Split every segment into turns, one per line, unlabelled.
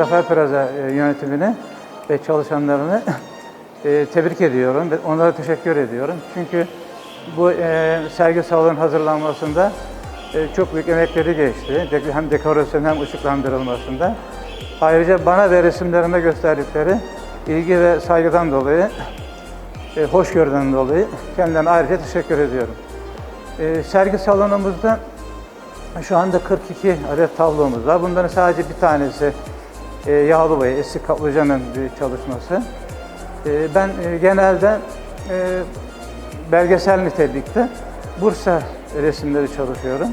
Zafer Plaza e, yönetimini ve çalışanlarını e, tebrik ediyorum ve onlara teşekkür ediyorum. Çünkü bu e, sergi salonun hazırlanmasında çok büyük emekleri geçti. Hem dekorasyon hem ışıklandırılmasında. Ayrıca bana ve resimlerime gösterdikleri ilgi ve saygıdan dolayı, hoşgörüden dolayı kendilerine ayrıca teşekkür ediyorum. Sergi salonumuzda şu anda 42 adet tablomuz var. Bunların sadece bir tanesi e, Yağlıbay, Eski Kaplıca'nın bir çalışması. E, ben e, genelde e, belgesel nitelikte Bursa resimleri çalışıyorum.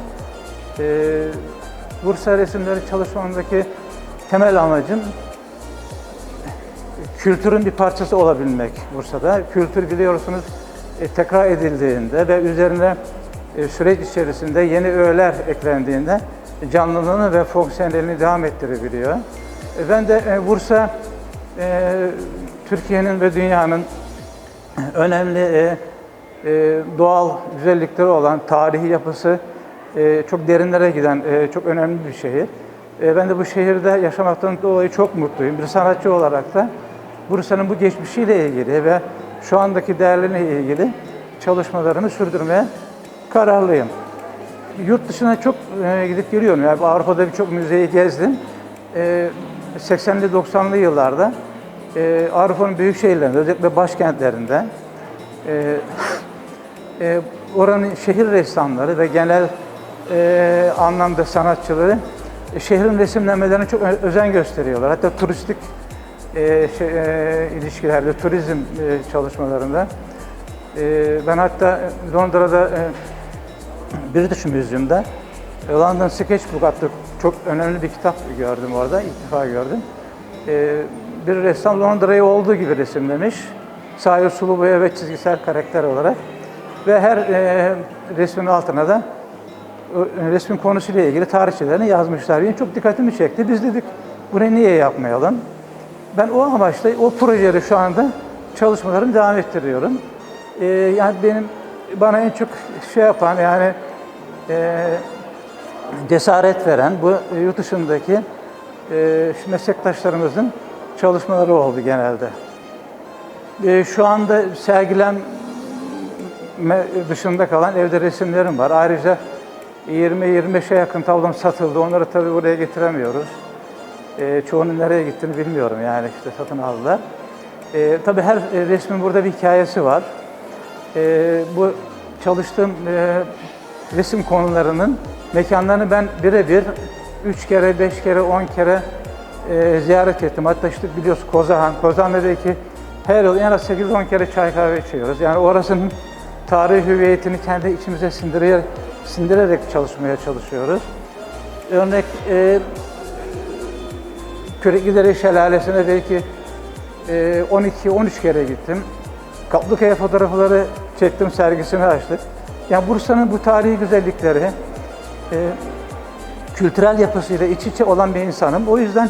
Bursa resimleri çalışmamdaki temel amacım kültürün bir parçası olabilmek Bursa'da. Kültür biliyorsunuz tekrar edildiğinde ve üzerine süreç içerisinde yeni öğeler eklendiğinde canlılığını ve fonksiyonelini devam ettirebiliyor. E, ben de e, Bursa e, Türkiye'nin ve dünyanın önemli doğal güzellikleri olan tarihi yapısı çok derinlere giden çok önemli bir şehir. Ben de bu şehirde yaşamaktan dolayı çok mutluyum. Bir sanatçı olarak da Bursa'nın bu geçmişiyle ilgili ve şu andaki değerleriyle ilgili çalışmalarımı sürdürmeye kararlıyım. Yurt dışına çok gidip geliyorum. Yani Avrupa'da birçok müzeyi gezdim. E, 80'li 90'lı yıllarda e, Avrupa'nın büyük şehirlerinde, özellikle başkentlerinde e, e, oranın şehir ressamları ve genel e, anlamda sanatçıları e, şehrin resimlenmelerine çok özen gösteriyorlar. Hatta turistik e, şey, e, ilişkilerde, turizm e, çalışmalarında. E, ben hatta Londra'da e, British Museum'da e, London Sketchbook adlı çok önemli bir kitap gördüm orada, ilk defa gördüm. E, bir ressam Londra'yı olduğu gibi resimlemiş. Sahil sulu boya ve çizgisel karakter olarak. Ve her e, resmin altına da o resmin konusuyla ilgili tarihçelerini yazmışlar. Benim çok dikkatimi çekti. Biz dedik bunu niye yapmayalım? Ben o amaçla o projede şu anda çalışmalarımı devam ettiriyorum. Ee, yani benim bana en çok şey yapan yani e, cesaret veren bu yurt dışındaki e, meslektaşlarımızın çalışmaları oldu genelde. E, şu anda sergilenme dışında kalan evde resimlerim var. Ayrıca 20-25'e yakın tablom satıldı. Onları tabii buraya getiremiyoruz. E, çoğunun nereye gittiğini bilmiyorum yani işte satın aldılar. E, tabii her e, resmin burada bir hikayesi var. E, bu çalıştığım e, resim konularının mekanlarını ben birebir 3 kere, 5 kere, 10 kere e, ziyaret ettim. Hatta işte biliyorsun Kozahan, Kozan'da belki her yıl en az 8-10 kere çay kahve içiyoruz. Yani orasının tarihi hüviyetini kendi içimize sindirerek, sindirerek çalışmaya çalışıyoruz. Örnek e, Küreklileri Şelalesi'ne belki e, 12-13 kere gittim. Kaplıkaya fotoğrafları çektim, sergisini açtık. Yani Bursa'nın bu tarihi güzellikleri, e, kültürel yapısıyla iç içe olan bir insanım. O yüzden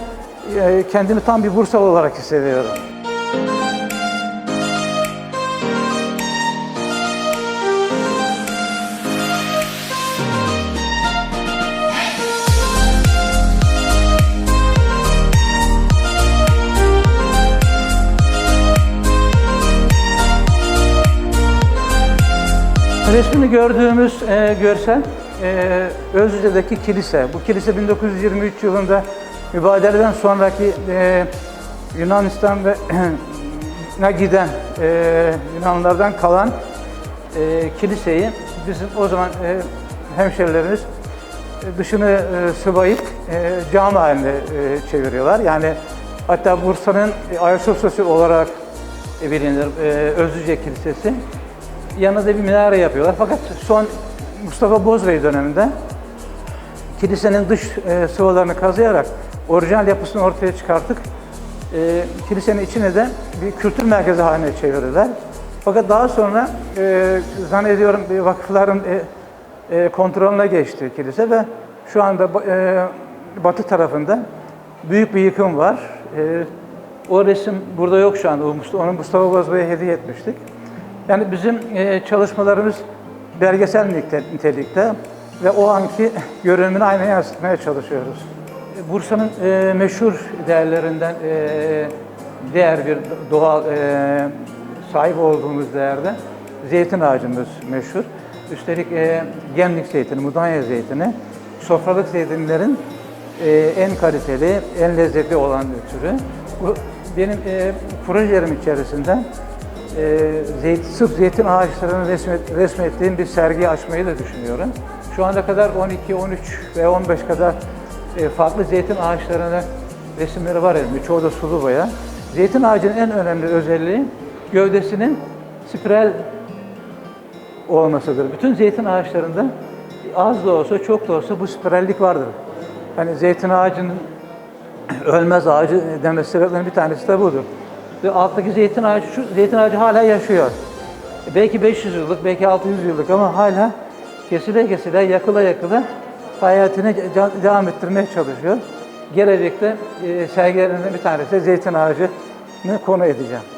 e, kendimi tam bir Bursalı olarak hissediyorum. Resmini gördüğümüz e, görsel e, Özlüce'deki kilise. Bu kilise 1923 yılında mübadeleden sonraki e, Yunanistan giden e, Yunanlılardan kalan e, kiliseyi bizim o zaman e, hemşerilerimiz e, dışını e, sıvayıp e, cami haline e, çeviriyorlar. Yani hatta Bursa'nın e, Ayasofya'sı olarak e, bilinir e, Özlüce Kilisesi. Yanına da bir minare yapıyorlar. Fakat son Mustafa Bozbey döneminde kilisenin dış e, sıvalarını kazıyarak orijinal yapısını ortaya çıkarttık. E, kilisenin içine de bir kültür merkezi haline çevirdiler. Fakat daha sonra e, zannediyorum bir vakıfların e, e, kontrolüne geçti kilise ve şu anda e, batı tarafında büyük bir yıkım var. E, o resim burada yok şu anda. Onu Mustafa Bozbey'e hediye etmiştik. Yani bizim e, çalışmalarımız belgesel nite- nitelikte ve o anki görünümünü aynen yansıtmaya çalışıyoruz. Bursa'nın e, meşhur değerlerinden e, diğer bir doğal e, sahip olduğumuz değerde zeytin ağacımız meşhur. Üstelik e, Gemlik zeytini, Mudanya zeytini, sofralık zeytinlerin e, en kaliteli, en lezzetli olan türü. Bu benim e, projelerim içerisinde e, zeyt, sırf zeytin ağaçlarını resmet, resmettiğim bir sergi açmayı da düşünüyorum. Şu ana kadar 12, 13 ve 15 kadar e, farklı zeytin ağaçlarının resimleri var elimde. Çoğu da sulu boya. Zeytin ağacının en önemli özelliği gövdesinin spiral olmasıdır. Bütün zeytin ağaçlarında az da olsa çok da olsa bu spirallik vardır. Hani zeytin ağacının ölmez ağacı demesi sebeplerinden bir tanesi de budur. Ve alttaki zeytin ağacı, şu zeytin ağacı hala yaşıyor. E, Belki 500 yıllık, belki 600 yıllık ama hala kesile kesile, yakıla yakıla hayatını devam ettirmeye çalışıyor. Gelecekte e, sergilerinden bir tanesi zeytin ağacını konu edeceğim.